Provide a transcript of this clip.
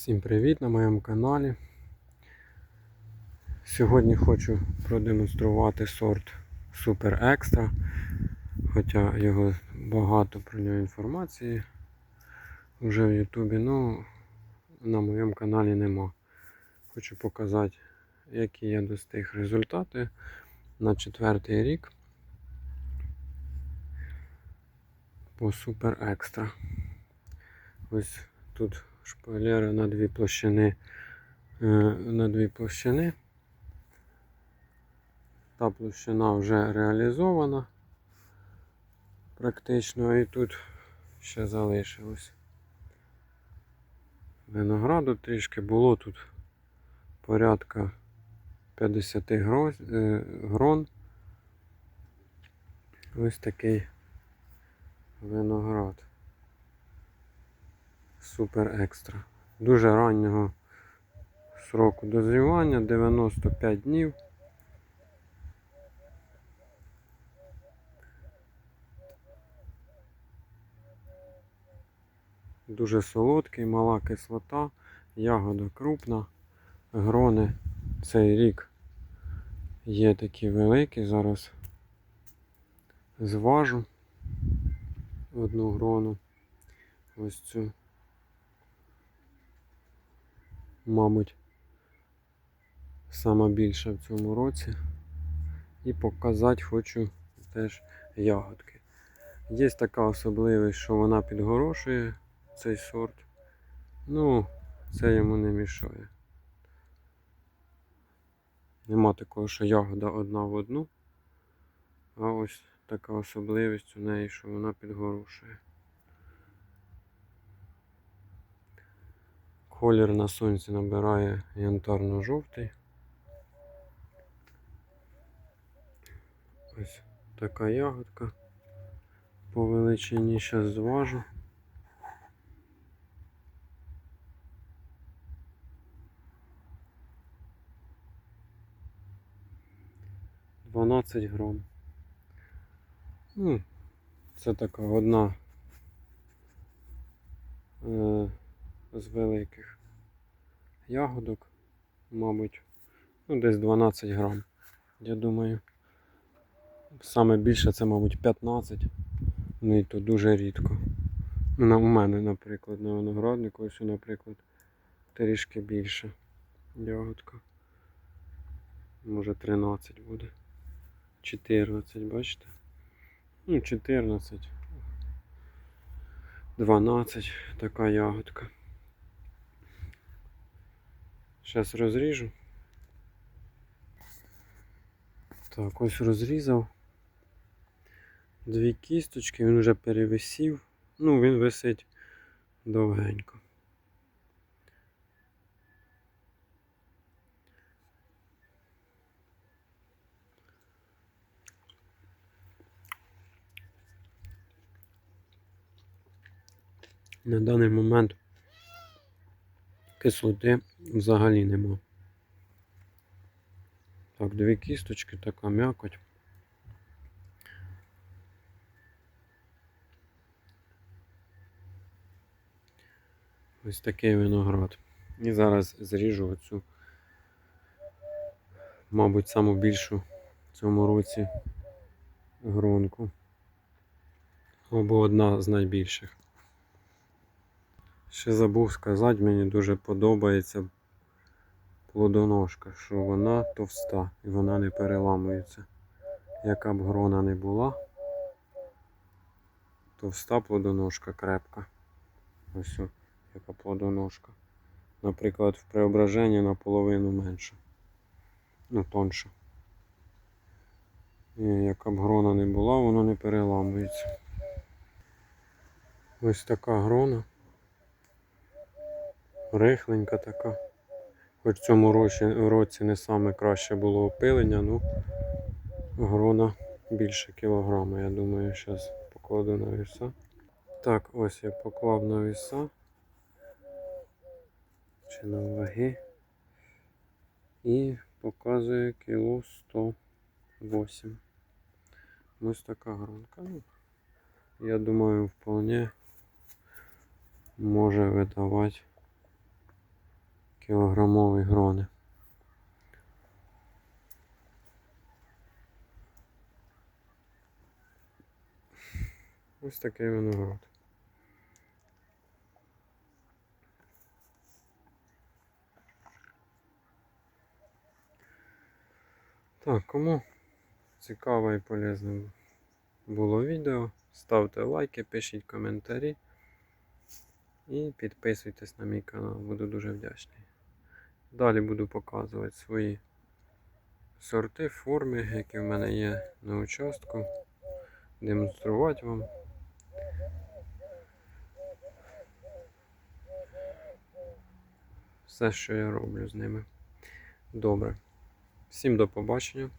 Всім привіт на моєму каналі. Сьогодні хочу продемонструвати сорт Super Extra, хоча його багато про нього інформації вже в Ютубі, ну на моєму каналі нема. Хочу показати, які я достиг результати на четвертий рік по Super Extra. Ось тут шпалери на дві площини. е, На дві площини. Та площина вже реалізована практично і тут ще залишилось. Винограду трішки було тут порядка 50 е, грон. Ось такий виноград. Супер екстра. Дуже раннього сроку дозрівання 95 днів. Дуже солодкий, мала кислота, ягода крупна, грони цей рік є такі великі. Зараз зважу одну грону. Ось цю. Мабуть, сама більша в цьому році. І показати хочу теж ягодки. Є така особливість, що вона підгорошує цей сорт. Ну, це йому не мішає. Нема такого, що ягода одна в одну. А ось така особливість у неї, що вона підгорошує. Колір на сонці набирає янтарно-жовтий. Ось така ягодка по величині зараз зважу. Дванадцять грам. Ну, це така одна е, з великих ягодок, мабуть, ну десь 12 грам, я думаю. Саме більше це, мабуть, 15. Ну і то дуже рідко. Ну, на- у мене, наприклад, на винограднику, ось, наприклад, трішки більше ягодка. Може 13 буде. 14, бачите? Ну, 14. 12 така ягодка. Зараз розріжу. Так, ось розрізав. Дві кісточки, він вже перевисів. Ну, він висить довгенько. На даний момент кислоти взагалі нема. Так, дві кісточки, така м'якоть. Ось такий виноград. І зараз зріжу оцю, мабуть, саму більшу в цьому році гронку. Або одна з найбільших. Ще забув сказати, мені дуже подобається плодоножка, що вона товста і вона не переламується. Яка б грона не була, товста плодоножка крепка. Ось яка плодоножка. Наприклад, в преображенні наполовину менше. Ну, тонше. І яка б грона не була, воно не переламується. Ось така грона. Рихленька така. Хоч в цьому році, не саме краще було опилення, ну грона більше кілограма, я думаю, зараз покладу на віса. Так, ось я поклав на віса. Чи на ваги. І показує кіло 108. Ось така гронка. Ну, я думаю, вполне може видавати кілограмові грони. Ось такий виноград. Так, кому цікаво і полезне було відео, ставте лайки, пишіть коментарі і підписуйтесь на мій канал, буду дуже вдячний. Далі буду показувати свої сорти, форми, які в мене є на участку, демонструвати вам. Все, що я роблю з ними. Добре. Всім до побачення.